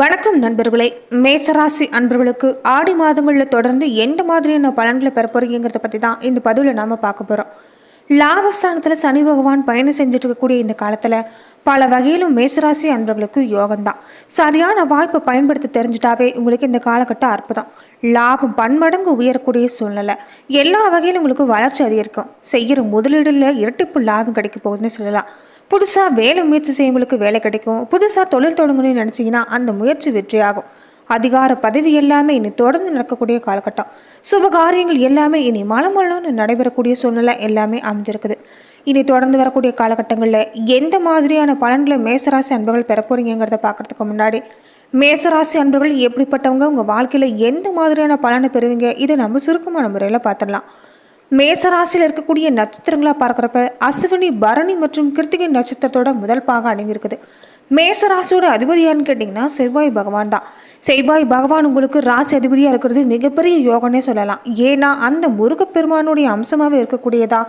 வணக்கம் நண்பர்களே. மேசராசி அன்பர்களுக்கு ஆடி மாதங்களில் தொடர்ந்து எந்த மாதிரியான பலன்களை பெற போறீங்கிறத பற்றி தான் இந்த பதிவில் நாம் பார்க்க போகிறோம் லாபஸ்தானத்தில் சனி பகவான் பயணம் செஞ்சுட்டு இருக்கக்கூடிய இந்த காலத்தில் பல வகையிலும் மேசராசி அன்பர்களுக்கு யோகம்தான் சரியான வாய்ப்பை பயன்படுத்தி தெரிஞ்சிட்டாவே உங்களுக்கு இந்த காலகட்டம் அற்புதம். லாபம் பன்மடங்கு உயரக்கூடிய சூழ்நிலை. எல்லா வகையிலும் உங்களுக்கு வளர்ச்சி அதிகரிக்கும். செய்கிற முதலீடுல இரட்டிப்பு லாபம் கிடைக்க போகுதுன்னு சொல்லலாம். புதுசாக வேலை முயற்சி செய்யவங்களுக்கு வேலை கிடைக்கும். புதுசாக தொழில் தொடங்கணும்னு நினச்சிங்கன்னா அந்த முயற்சி வெற்றியாகும் அதிகார பதவி எல்லாமே இனி தொடர்ந்து நடக்கக்கூடிய காலகட்டம். சுப காரியங்கள் எல்லாமே இனி மலமலன்னு நடைபெறக்கூடிய சூழ்நிலை எல்லாமே அமைஞ்சிருக்குது. இனி தொடர்ந்து வரக்கூடிய காலகட்டங்களில் எந்த மாதிரியான பலன்களை மேசராசி அன்பர்கள் பெற போகிறீங்கிறத பார்க்குறதுக்கு முன்னாடி மேசராசி அன்பர்கள் எப்படிப்பட்டவங்க? உங்கள் வாழ்க்கையில் எந்த மாதிரியான பலனை பெறுவீங்க? இதை நம்ம சுருக்கமான முறையில் பார்த்துடலாம் மேசராசியில் இருக்கக்கூடிய நட்சத்திரங்களாக பார்க்குறப்ப அசுவினி பரணி மற்றும் கிருத்திகை நட்சத்திரத்தோட முதல் பாகம் அடங்கியிருக்குது. மேசராசியோட அதிபதியான்னு கேட்டிங்கன்னா செவ்வாய் பகவான் தான். செவ்வாய் பகவான் உங்களுக்கு ராசி அதிபதியாக இருக்கிறது மிகப்பெரிய யோகன்னே சொல்லலாம். ஏன்னா அந்த முருகப்பெருமானுடைய அம்சமாகவே இருக்கக்கூடியதா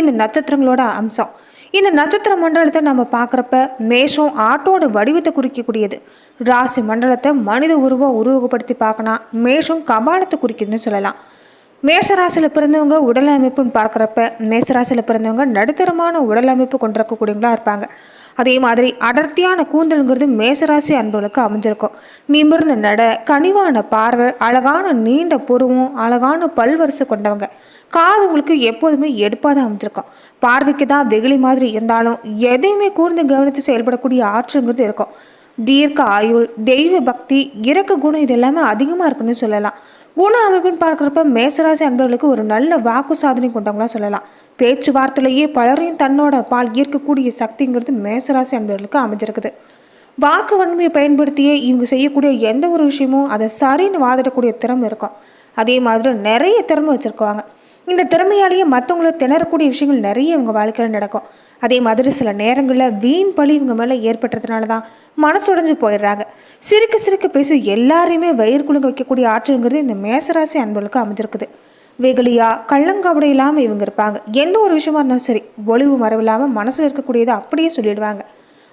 இந்த நட்சத்திரங்களோட அம்சம். இந்த நட்சத்திர மண்டலத்தை நம்ம பார்க்குறப்ப மேஷம் ஆட்டோட வடிவத்தை குறிக்கக்கூடியது. ராசி மண்டலத்தை மனித உருவம் உருவகப்படுத்தி பார்க்கணும். மேஷம் கபாலத்தை குறிக்குதுன்னு சொல்லலாம். மேசராசியில் பிறந்தவங்க உடல் அமைப்புன்னு பார்க்குறப்ப மேசராசியில் பிறந்தவங்க நடுத்தரமான உடல் அமைப்பு கொண்டிருக்கக்கூடியவங்களா இருப்பாங்க. அதே மாதிரி அடர்த்தியான கூந்தல்ங்கிறது மேசராசி அன்புகளுக்கு அமைஞ்சிருக்கும். நிமிர்ந்த நட கனிவான பார்வை அழகான நீண்ட புருவம் அழகான பல்வரிசை கொண்டவங்க. காது உங்களுக்கு எப்போதுமே எடுப்பாக தான் அமைஞ்சிருக்கும். பார்வைக்கு தான் வெகுளி மாதிரி இருந்தாலும் எதையுமே கூர்ந்து கவனித்து செயல்படக்கூடிய ஆற்றல்ங்கிறது இருக்கும். தீர்க்க ஆயுள் தெய்வ பக்தி இறக்க குணம் இது எல்லாமே அதிகமாக இருக்குன்னு சொல்லலாம். குண அமைப்புன்னு பார்க்குறப்ப மேசராசி அன்பர்களுக்கு ஒரு நல்ல வாக்கு சாதனை கொண்டவங்களா சொல்லலாம். பேச்சுவார்த்தையிலேயே பலரையும் தன்னோட பால் ஈர்க்கக்கூடிய சக்திங்கிறது மேசராசி அன்பர்களுக்கு அமைஞ்சிருக்குது. வாக்கு வன்மையை பயன்படுத்தியே இவங்க செய்யக்கூடிய எந்த ஒரு விஷயமும் அதை சரின்னு வாதிடக்கூடிய திறமை இருக்கும். அதே மாதிரி நிறைய திறமை வச்சுருக்குவாங்க. இந்த திறமையாலேயே மற்றவங்கள திணறக்கூடிய விஷயங்கள் நிறைய இவங்க வாழ்க்கையில் நடக்கும். அதே மாதிரி சில நேரங்களில் வீண் பழி இவங்க மேலே ஏற்பட்டதுனால தான் மனசுடைஞ்சு போயிடுறாங்க. சிரிக்க சிரிக்க பேசி எல்லாரையுமே வயிறு குலுங்க வைக்கக்கூடிய ஆற்றல்ங்கிறது இந்த மேசராசி அன்பர்களுக்கு அமைஞ்சிருக்குது. வெகுளியா கள்ளங்காவடை இல்லாமல் இவங்க இருப்பாங்க. எந்த ஒரு விஷயமா இருந்தாலும் சரி ஒளிவு மறைவில்லாமல் மனசில் இருக்கக்கூடியதை அப்படியே சொல்லிடுவாங்க.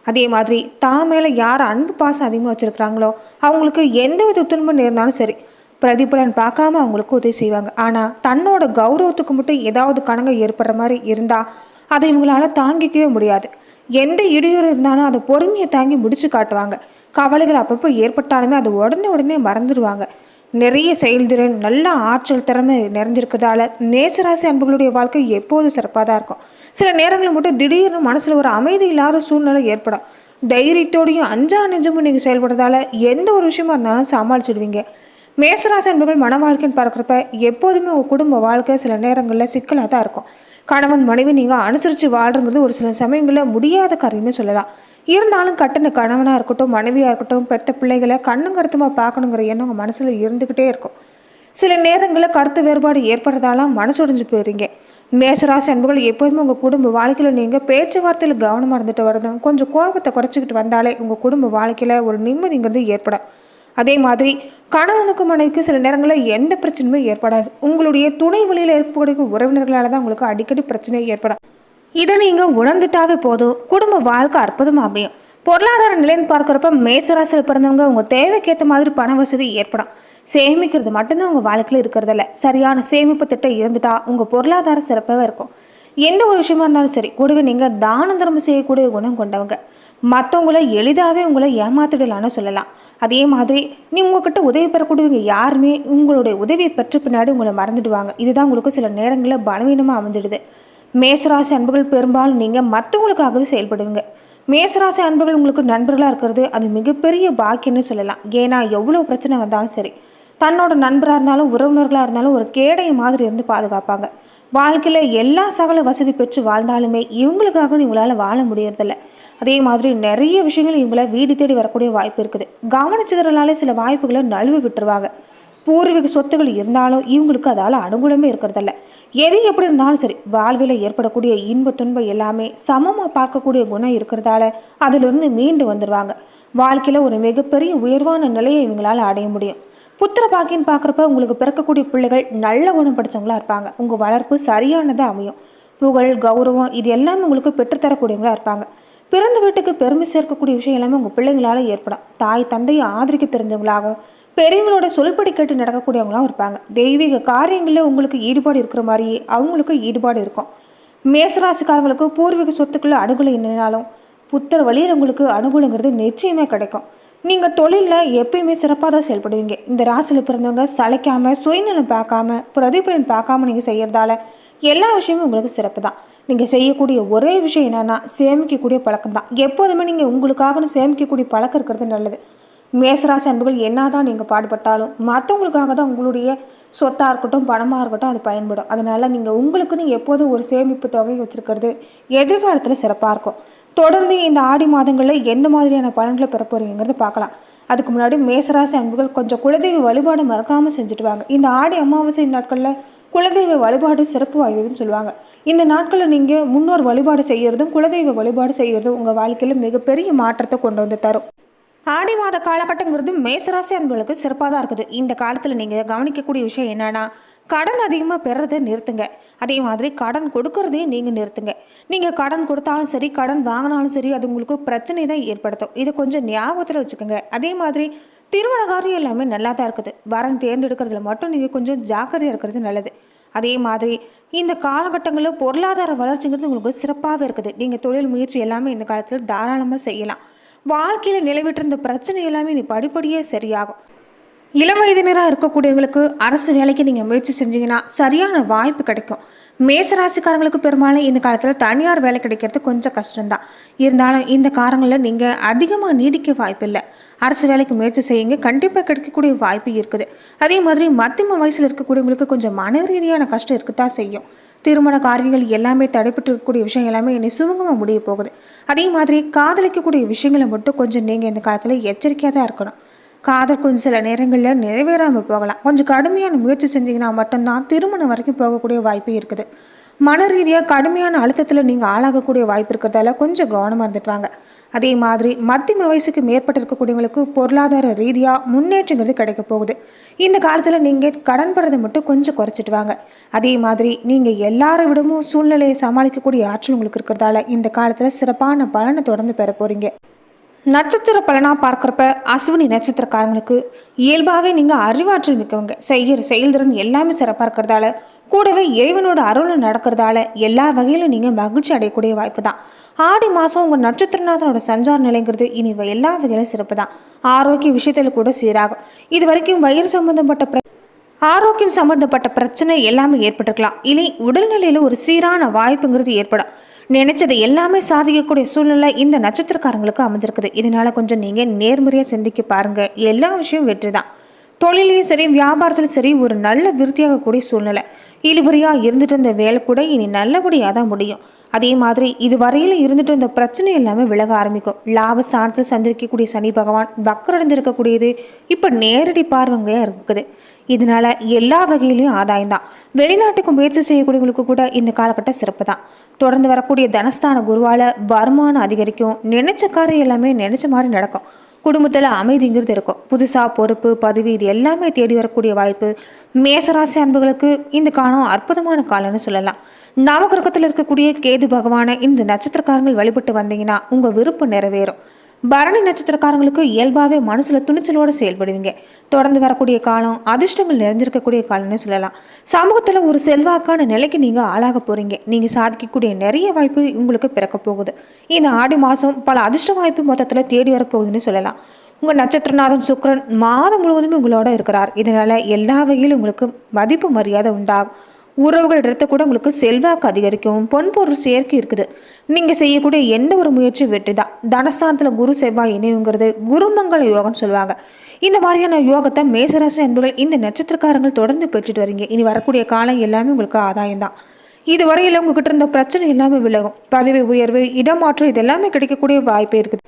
அதே மாதிரி தான் மேலே யார் அன்பு பாசம் அதிகமாக வச்சுருக்கிறாங்களோ அவங்களுக்கு எந்த வித துன்பம் நேர்ந்தாலும் சரி பிரதிபலன் பார்க்காம அவங்களுக்கு உதவி செய்வாங்க. ஆனால் தன்னோட கௌரவத்துக்கு மட்டும் ஏதாவது கணங்க ஏற்படுற மாதிரி இருந்தால் அதை இவங்களால தாங்கிக்கவே முடியாது. எந்த இடையூறு இருந்தாலும் அதை பொறுமையை தாங்கி முடிச்சு காட்டுவாங்க. கவலைகள் அப்பப்போ ஏற்பட்டாலுமே அதை உடனே உடனே மறந்துடுவாங்க. நிறைய செயல்திறன் நல்ல ஆற்றல் திறமை நிறைஞ்சிருக்கிறதால நேசராசி அன்புகளுடைய வாழ்க்கை எப்போதும் சிறப்பாக தான் இருக்கும். சில நேரங்களில் மட்டும் திடீர்னு மனசில் ஒரு அமைதி இல்லாத சூழ்நிலை ஏற்படும். தைரியத்தோடையும் அஞ்சா நெஞ்சமும் நீங்கள் செயல்படுறதால எந்த ஒரு விஷயமா இருந்தாலும் சமாளிச்சிடுவீங்க. மேசராசி அன்புகள் மன வாழ்க்கைன்னு பார்க்குறப்ப எப்போதுமே உங்கள் குடும்ப வாழ்க்கை சில நேரங்களில் சிக்கலாக தான் இருக்கும். கணவன் மனைவி நீங்கள் அனுசரித்து வாழ்றங்கிறது ஒரு சில சமயங்களில் முடியாத காரியம்னு சொல்லலாம். இருந்தாலும் கட்டின கணவனாக இருக்கட்டும் மனைவியாக இருக்கட்டும் பெற்ற பிள்ளைகளை கண்ணும் கருத்துமாக பார்க்கணுங்கிற எண்ணம் உங்கள் மனசில் இருந்துக்கிட்டே இருக்கும். சில நேரங்களில் கருத்து வேறுபாடு ஏற்படுறதால மனசுடைஞ்சு போயிறீங்க மேசராசி அன்புகள் எப்போதுமே உங்கள் குடும்ப வாழ்க்கையில் நீங்கள் பேச்சுவார்த்தையில் கவனமாக இருந்துட்டு வரதும் கொஞ்சம் கோபத்தை குறைச்சிக்கிட்டு வந்தாலே உங்கள் குடும்ப வாழ்க்கையில் ஒரு நிம்மதிங்கிறது ஏற்படும். அதே மாதிரி கணவனுக்கு மனைவிக்கு சில நேரங்களில் எந்த பிரச்சனையுமே ஏற்படாது. உங்களுடைய துணை வழியில் ஏற்படக்கூடிய உறவினர்களால் தான் உங்களுக்கு அடிக்கடி பிரச்சனை ஏற்படும். இதை நீங்கள் உணர்ந்துட்டாவே போதும். குடும்ப வாழ்க்கை அற்புதமாக அமையும். பொருளாதார நிலைன்னு பார்க்குறப்ப மேசராசியில் பிறந்தவங்க உங்கள் தேவைக்கேற்ற மாதிரி பண வசதி ஏற்படும். சேமிக்கிறது மட்டும்தான் உங்கள் வாழ்க்கையில் இருக்கிறதில்ல. சரியான சேமிப்பு திட்டம் இருந்துட்டா உங்கள் பொருளாதார சிறப்பாக இருக்கும். எந்த ஒரு விஷயமா இருந்தாலும் சரி கூடவே நீங்கள் தான தர்மம் செய்யக்கூடிய குணம் கொண்டவங்க. மற்றவங்கள எளிதாகவே உங்களை ஏமாத்திடலான்னு சொல்லலாம். அதே மாதிரி நீ உங்ககிட்ட உதவி பெறக்கூடியவங்க யாருமே உங்களுடைய உதவியை பெற்ற பின்னாடி உங்களை மறந்துடுவாங்க. இதுதான் உங்களுக்கு சில நேரங்களில் பலவீனமாக அமைஞ்சிடுது. மேசராசி அன்புகள் பெரும்பாலும் நீங்கள் மற்றவங்களுக்காகவே செயல்படுவீங்க. மேசராசி அன்புகள் உங்களுக்கு நண்பர்களாக இருக்கிறது அது மிகப்பெரிய பாக்கியம்னு சொல்லலாம். ஏன்னா எவ்வளோ பிரச்சனை வந்தாலும் சரி தன்னோட நண்பராக இருந்தாலும் உறவினர்களாக இருந்தாலும் ஒரு கேடை மாதிரி இருந்து பாதுகாப்பாங்க. வாழ்க்கையில் எல்லா சகல வசதி பெற்று வாழ்ந்தாலுமே இவங்களுக்காக இவங்களால் வாழ முடியறதில்ல. அதே மாதிரி நிறைய விஷயங்கள் இவங்கள வீடு தேடி வரக்கூடிய வாய்ப்பு இருக்குது. கவனச்சிதறலாலே சில வாய்ப்புகளை நழுவி விட்டுருவாங்க. பூர்வீக சொத்துகள் இருந்தாலும் இவங்களுக்கு அதால் அனுகூலமே இருக்கிறதில்ல. எது எப்படி இருந்தாலும் சரி வாழ்வில் ஏற்படக்கூடிய இன்ப துன்பம் எல்லாமே சமமாக பார்க்கக்கூடிய குணம் இருக்கிறதால அதிலிருந்து மீண்டு வந்துடுவாங்க வாழ்க்கையில் ஒரு மிகப்பெரிய உயர்வான நிலையை இவங்களால் அடைய முடியும். புத்திர பாக்கின்னு பார்க்குறப்ப உங்களுக்கு பிறக்கக்கூடிய பிள்ளைகள் நல்ல குணம் படித்தவங்களா இருப்பாங்க. உங்கள் வளர்ப்பு சரியானதாக அமையும். புகழ் கௌரவம் இது எல்லாமே உங்களுக்கு பெற்றுத்தரக்கூடியவங்களா இருப்பாங்க. பிறந்த வீட்டுக்கு பெருமை சேர்க்கக்கூடிய விஷயம் எல்லாமே உங்கள் பிள்ளைங்களால ஏற்படும். தாய் தந்தையை ஆதரிக்க தெரிஞ்சவங்களாகவும் பெரியவங்களோட சொல்படி கேட்டு நடக்கக்கூடியவங்களாகவும் இருப்பாங்க. தெய்வீக காரியங்களில் உங்களுக்கு ஈடுபாடு இருக்கிற மாதிரியே அவங்களுக்கு ஈடுபாடு இருக்கும். மேசராசிக்காரங்களுக்கு பூர்வீக சொத்துக்களில் அணுகுலை என்னன்னாலும் புத்தர் வழியில் உங்களுக்கு அனுகூலங்கிறது நிச்சயமே கிடைக்கும். நீங்கள் தொழிலில் எப்பயுமே சிறப்பாக தான் செயல்படுவீங்க. இந்த ராசியில் பிறந்தவங்க சளைக்காமல் சுயநலம் பார்க்காம பிரதிபலன் பார்க்காம நீங்கள் செய்கிறதால எல்லா விஷயமும் உங்களுக்கு சிறப்பு தான். நீங்கள் செய்யக்கூடிய ஒரே விஷயம் என்னென்னா சேமிக்கக்கூடிய பழக்கம் தான். எப்போதுமே நீங்கள் உங்களுக்காகனு சேமிக்கக்கூடிய பழக்கம் இருக்கிறது நல்லது. மேசராசி அன்புகள் என்னதான் நீங்கள் பாடுபட்டாலும் மற்றவங்களுக்காக தான் உங்களுடைய சொத்தாக இருக்கட்டும் பணமாக இருக்கட்டும் அது பயன்படும். அதனால் நீங்கள் உங்களுக்குன்னு எப்போதும் ஒரு சேமிப்பு தொகை வச்சுருக்கிறது எதிர்காலத்தில் சிறப்பாக இருக்கும். தொடர்ந்து இந்த ஆடி மாதங்களில் எந்த மாதிரியான பலன்களை பெற போகிறீங்கிறத பார்க்கலாம். அதுக்கு முன்னாடி மேசராசி அன்புகள் கொஞ்சம் குலதெய்வ வழிபாடு மறக்காமல் செஞ்சுட்டு வாங்க. இந்த ஆடி அமாவாசை நாட்களில் குலதெய்வ வழிபாடு சிறப்பு வாய்ந்ததுன்னு சொல்லுவாங்க. இந்த நாட்களில் நீங்கள் முன்னோர் வழிபாடு செய்கிறதும் குலதெய்வ வழிபாடு செய்கிறதும் உங்கள் வாழ்க்கையில் மிகப்பெரிய மாற்றத்தை கொண்டு வந்து தரும். ஆடி மாத காலகட்டங்கிறது மேசராசி அன்புகளுக்கு சிறப்பாக தான் இருக்குது. இந்த காலத்தில் நீங்கள் கவனிக்கக்கூடிய விஷயம் என்னென்னா கடன் அதிகமாக பெறதை நிறுத்துங்க. அதே மாதிரி கடன் கொடுக்கறதையும் நீங்கள் நிறுத்துங்க. நீங்கள் கடன் கொடுத்தாலும் சரி கடன் வாங்கினாலும் சரி அது உங்களுக்கு பிரச்சனை தான் ஏற்படுத்தும். இதை கொஞ்சம் ஞாபகத்தில் வச்சுக்கோங்க. அதே மாதிரி திருமண காரியம் எல்லாமே நல்லா தான் இருக்குது. வரன் தேர்ந்தெடுக்கிறதுல மட்டும் நீங்கள் கொஞ்சம் ஜாக்கிரதையாக இருக்கிறது நல்லது. அதே மாதிரி இந்த காலகட்டங்களில் பொருளாதார வளர்ச்சிங்கிறது உங்களுக்கு சிறப்பாகவே இருக்குது. நீங்கள் தொழில் முயற்சி எல்லாமே இந்த காலத்தில் தாராளமாக செய்யலாம். வாழ்க்கையில் நிலவிட்டிருந்த பிரச்சனை எல்லாமே நீ படிப்படியே சரியாகும். இளம் வயதினராக இருக்கக்கூடியவங்களுக்கு அரசு வேலைக்கு நீங்கள் முயற்சி செஞ்சீங்கன்னா சரியான வாய்ப்பு கிடைக்கும். மேசராசிக்காரங்களுக்கு பெரும்பாலும் இந்த காலத்தில் தனியார் வேலை கிடைக்கிறது கொஞ்சம் கஷ்டம்தான். இருந்தாலும் இந்த காரங்களில் நீங்கள் அதிகமாக நீடிக்க வாய்ப்பில்லை. அரசு வேலைக்கு முயற்சி செய்யுங்க. கண்டிப்பாக கிடைக்கக்கூடிய வாய்ப்பு இருக்குது. அதே மாதிரி மத்தியம வயசில் இருக்கக்கூடியவங்களுக்கு கொஞ்சம் மன ரீதியான கஷ்டம் இருக்கத்தான் செய்யும். திருமண காரியங்கள் எல்லாமே தடைப்பட்டு இருக்கக்கூடிய விஷயம் எல்லாமே இனி சுமூகமாக முடிய போகுது. அதே மாதிரி காதலிக்கக்கூடிய விஷயங்களை மட்டும் கொஞ்சம் நீங்கள் இந்த காலத்தில் எச்சரிக்கையாக தான் இருக்கணும். காதல் கொஞ்சம் சில நேரங்களில் நிறைவேறாமல் போகலாம். கொஞ்சம் கடுமையான முயற்சி செஞ்சீங்கன்னா மட்டும்தான் திருமணம் வரைக்கும் போகக்கூடிய வாய்ப்பு இருக்குது. மன ரீதியாக கடுமையான அழுத்தத்தில் நீங்கள் ஆளாகக்கூடிய வாய்ப்பு இருக்கிறதால கொஞ்சம் கவனமாக இருந்துட்டுவாங்க அதே மாதிரி மத்தியம வயசுக்கு மேற்பட்டு இருக்கக்கூடியவங்களுக்கு பொருளாதார ரீதியாக முன்னேற்றங்கிறது கிடைக்க போகுது. இந்த காலத்தில் நீங்கள் கடன் படுறதை மட்டும் கொஞ்சம் குறைச்சிட்டு வாங்க. அதே மாதிரி நீங்கள் எல்லாரை விடமும் சூழ்நிலையை சமாளிக்கக்கூடிய ஆற்றல் உங்களுக்கு இருக்கிறதால இந்த காலத்தில் சிறப்பான பலனை தொடர்ந்து பெற போகிறீங்க நட்சத்திர பலனாக பார்க்குறப்ப அஸ்வினி நட்சத்திரக்காரங்களுக்கு இயல்பாகவே நீங்கள் அறிவாற்றல் மிக்கவங்க. செய்கிற செயல்திறன் எல்லாமே சிறப்பாக இருக்கிறதால கூடவே இறைவனோட அருள் நடக்கிறதால எல்லா வகையிலும் நீங்கள் மகிழ்ச்சி அடையக்கூடிய வாய்ப்பு தான். ஆடி மாதம் உங்கள் நட்சத்திரநாதனோட சஞ்சார நிலைங்கிறது இனி எல்லா வகையிலும் சிறப்பு தான். ஆரோக்கிய விஷயத்தில் கூட சீராகும். இது வரைக்கும் வயிறு சம்பந்தப்பட்ட பிர ஆரோக்கியம் சம்பந்தப்பட்ட பிரச்சனை எல்லாமே ஏற்பட்டிருக்கலாம். இனி உடல்நிலையில் ஒரு சீரான வாய்ப்புங்கிறது ஏற்படும். நினைச்சது எல்லாமே சாதிக்கக்கூடிய சூழ்நிலை இந்த நட்சத்திரக்காரங்களுக்கு அமைஞ்சிருக்குது. இதனால கொஞ்சம் நீங்கள் நேர்மறையா சிந்திக்க பாருங்க. எல்லா விஷயம் வெற்றி தான் தொழிலையும் சரி வியாபாரத்திலும் சரி ஒரு நல்ல விருத்தியாகக்கூடிய சூழ்நிலை. இழுபறியாக இருந்துட்டு இருந்த வேலை கூட இனி நல்லபடியாக தான் முடியும். அதே மாதிரி இது வரையில் இருந்துட்டு இந்த பிரச்சனை எல்லாமே விலக ஆரம்பிக்கும். லாப சார்ந்து சந்திரிக்கக்கூடிய சனி பகவான் வக்கரடைஞ்சிருக்கக்கூடியது இப்போ நேரடி பார்வையாக இருக்குது. இதனால எல்லா வகையிலையும் ஆதாயம் தான். வெளிநாட்டுக்கு முயற்சி செய்யக்கூடியவங்களுக்கு கூட இந்த காலகட்டம் சிறப்பு தான் தொடர்ந்து வரக்கூடிய தனஸ்தான குருவால வருமானம் அதிகரிக்கும். நினைச்ச காரியம் எல்லாமே நினைச்ச மாதிரி நடக்கும். குடும்பத்தில் அமைதிங்கிறது இருக்கும். புதுசாக பொறுப்பு பதவி இது எல்லாமே தேடி வரக்கூடிய வாய்ப்பு. மேசராசி அன்புகளுக்கு இந்த காலம் அற்புதமான காலம்னு சொல்லலாம். நவகிரகத்தில் இருக்கக்கூடிய கேது பகவானை இந்த நட்சத்திரக்காரங்கள் வழிபட்டு வந்தீங்கன்னா உங்கள் விருப்பம் நிறைவேறும். பரணி நட்சத்திரக்காரங்களுக்கு இயல்பாகவே மனசில் துணிச்சலோடு செயல்படுவீங்க. தொடர்ந்து வரக்கூடிய காலம் அதிர்ஷ்டங்கள் நிறைஞ்சிருக்கக்கூடிய காலம்னு சொல்லலாம். சமூகத்தில் ஒரு செல்வாக்கான நிலைக்கு நீங்கள் ஆளாக போகிறீங்க நீங்கள் சாதிக்கக்கூடிய நிறைய வாய்ப்பு உங்களுக்கு பிறக்க போகுது. இந்த ஆடி மாதம் பல அதிர்ஷ்ட வாய்ப்பு மொத்தத்தில் தேடி வரப்போகுதுன்னு சொல்லலாம். உங்கள் நட்சத்திரநாதன் சுக்கரன் மாதம் முழுவதுமே உங்களோட இருக்கிறார். இதனால் எல்லா வகையிலும் உங்களுக்கு மதிப்பு மரியாதை உண்டாகும். உறவுகள் இடத்த கூட உங்களுக்கு செல்வாக்கு அதிகரிக்கும். பொன்பொருள் செயற்கை சேர்க்கை இருக்குது. நீங்கள் செய்யக்கூடிய எந்த ஒரு முயற்சி வெற்றி தான் தனஸ்தானத்தில் குரு செவ்வாய் இணைவுங்கிறது குருமங்கள யோகம்னு சொல்லுவாங்க. இந்த மாதிரியான யோகத்தை மேசராசி அன்புகள் இந்த நட்சத்திரக்காரங்கள் தொடர்ந்து பெற்றுட்டு வரீங்க. இனி வரக்கூடிய காலம் எல்லாமே உங்களுக்கு ஆதாயம் தான் இதுவரையில் உங்ககிட்ட இருந்த பிரச்சனை எல்லாமே விலகும். பதவி உயர்வு இடமாற்றம் இதெல்லாமே கிடைக்கக்கூடிய வாய்ப்பே இருக்குது.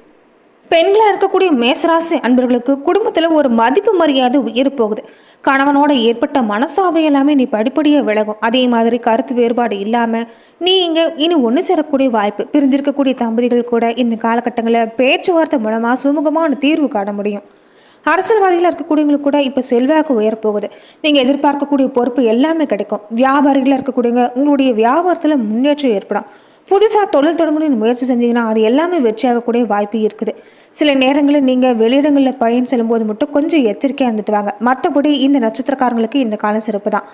பெண்களாக இருக்கக்கூடிய மேசராசி அன்பர்களுக்கு குடும்பத்தில் ஒரு மதிப்பு மரியாதை உயிர் போகுது. கணவனோட ஏற்பட்ட மனசாவை எல்லாமே நீ படிப்படியாக விலகும். அதே மாதிரி கருத்து வேறுபாடு இல்லாமல் நீ இங்கே இனி ஒன்று சேரக்கூடிய வாய்ப்பு. பிரிஞ்சிருக்கக்கூடிய தம்பதிகள் கூட இந்த காலகட்டங்களில் பேச்சுவார்த்தை மூலமாக சுமூகமான தீர்வு காண முடியும். அரசியல்வாதிகளாக இருக்கக்கூடியவங்களுக்கு கூட இப்போ செல்வாக்கு உயரப்போகுது நீங்கள் எதிர்பார்க்கக்கூடிய பொறுப்பு எல்லாமே கிடைக்கும். வியாபாரிகளாக இருக்கக்கூடியவங்க உங்களுடைய வியாபாரத்தில் முன்னேற்றம் ஏற்படும். புதுசாக தொழில் தொடங்கணும்னு முயற்சி செஞ்சீங்கன்னா அது எல்லாமே வெற்றியாகக்கூடிய வாய்ப்பு இருக்குது. சில நேரங்களில் நீங்கள் வெளியிடங்களில் பயன் செல்லும்போது மட்டும் கொஞ்சம் எச்சரிக்கையாக இருந்துட்டு வாங்க. மற்றபடி இந்த நட்சத்திரக்காரங்களுக்கு இந்த காலம் சிறப்பு தான்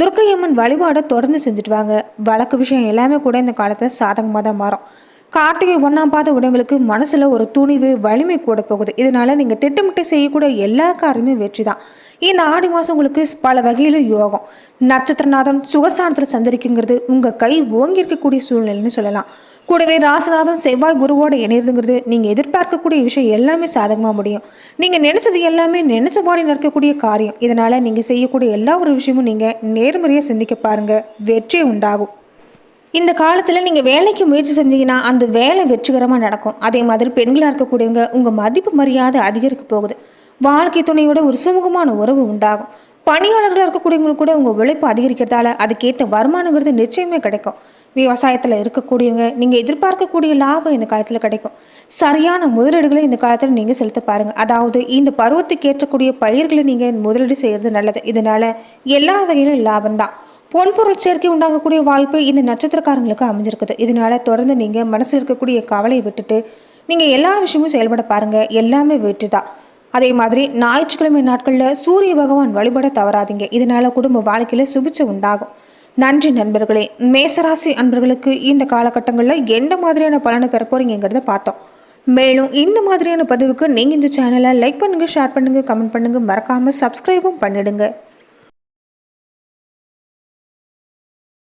துர்க்கையம்மன் வழிபாடை தொடர்ந்து செஞ்சுட்டு வாங்க. வழக்கு விஷயம் எல்லாமே கூட இந்த காலத்தில் சாதகமாக தான் மாறும். கார்த்திகை ஒன்றாம் பாத உடங்களுக்கு மனசில் ஒரு துணிவு வலிமை கூட போகுது. இதனால் நீங்கள் திட்டமிட்டு செய்யக்கூடிய எல்லா காரியமே வெற்றி தான் இந்த ஆடி மாதம் உங்களுக்கு பல வகையில் யோகம். நட்சத்திரநாதன் சுகசானத்தில் சந்தரிக்குங்கிறது உங்கள் கை ஓங்கி இருக்கக்கூடிய சூழ்நிலைன்னு சொல்லலாம். கூடவே ராசநாதன் செவ்வாய் குருவோட இணையதுங்கிறது நீங்கள் எதிர்பார்க்கக்கூடிய விஷயம் எல்லாமே சாதகமாக முடியும். நீங்கள் நினச்சது எல்லாமே நினச்சபாடி நடக்கக்கூடிய காரியம். இதனால் நீங்கள் செய்யக்கூடிய எல்லா ஒரு விஷயமும் நீங்கள் நேர்மறையாக சிந்திக்க பாருங்கள் வெற்றி உண்டாகும். இந்த காலத்தில் நீங்கள் வேலைக்கு முயற்சி செஞ்சீங்கன்னா அந்த வேலை வெற்றிகரமாக நடக்கும். அதே மாதிரி பெண்களாக இருக்கக்கூடியவங்க உங்கள் மதிப்பு மரியாதை அதிகரிக்க போகுது. வாழ்க்கை துணையோட ஒரு சுமூகமான உறவு உண்டாகும். பணியாளர்களாக இருக்கக்கூடியவங்களுக்கு கூட உங்கள் உழைப்பு அதிகரிக்கிறதால அதுக்கேற்ற வருமானங்கிறது நிச்சயமே கிடைக்கும். விவசாயத்தில் இருக்கக்கூடியவங்க நீங்கள் எதிர்பார்க்கக்கூடிய லாபம் இந்த காலத்தில் கிடைக்கும். சரியான முதலீடுகளை இந்த காலத்தில் நீங்கள் செலுத்த பாருங்கள் அதாவது இந்த பருவத்துக்கு ஏற்றக்கூடிய பயிர்களை நீங்கள் முதலீடு செய்கிறது நல்லது. இதனால் எல்லா வகையிலும் லாபம்தான். பொன்பொருள் சேர்க்கை உண்டாகக்கூடிய வாய்ப்பு இந்த நட்சத்திரக்காரங்களுக்கு அமைஞ்சிருக்குது. இதனால தொடர்ந்து நீங்கள் மனசில் இருக்கக்கூடிய கவலையை விட்டுட்டு நீங்கள் எல்லா விஷயமும் செயல்பட பாருங்கள் எல்லாமே வெற்றி தான் அதே மாதிரி ஞாயிற்றுக்கிழமை நாட்களில் சூரிய பகவான் வழிபட தவறாதீங்க. இதனால குடும்ப வாழ்க்கையில் சுபிச்சை உண்டாகும். நன்றி நண்பர்களே. மேசராசி அன்பர்களுக்கு இந்த காலகட்டங்களில் எந்த மாதிரியான பலனை பெற போறீங்கிறத பார்த்தோம். மேலும் இந்த மாதிரியான பதிவுக்கு நீங்கள் இந்த சேனலை லைக் பண்ணுங்கள் ஷேர் பண்ணுங்கள் கமெண்ட் பண்ணுங்கள் மறக்காமல் சப்ஸ்கிரைபும் பண்ணிடுங்க.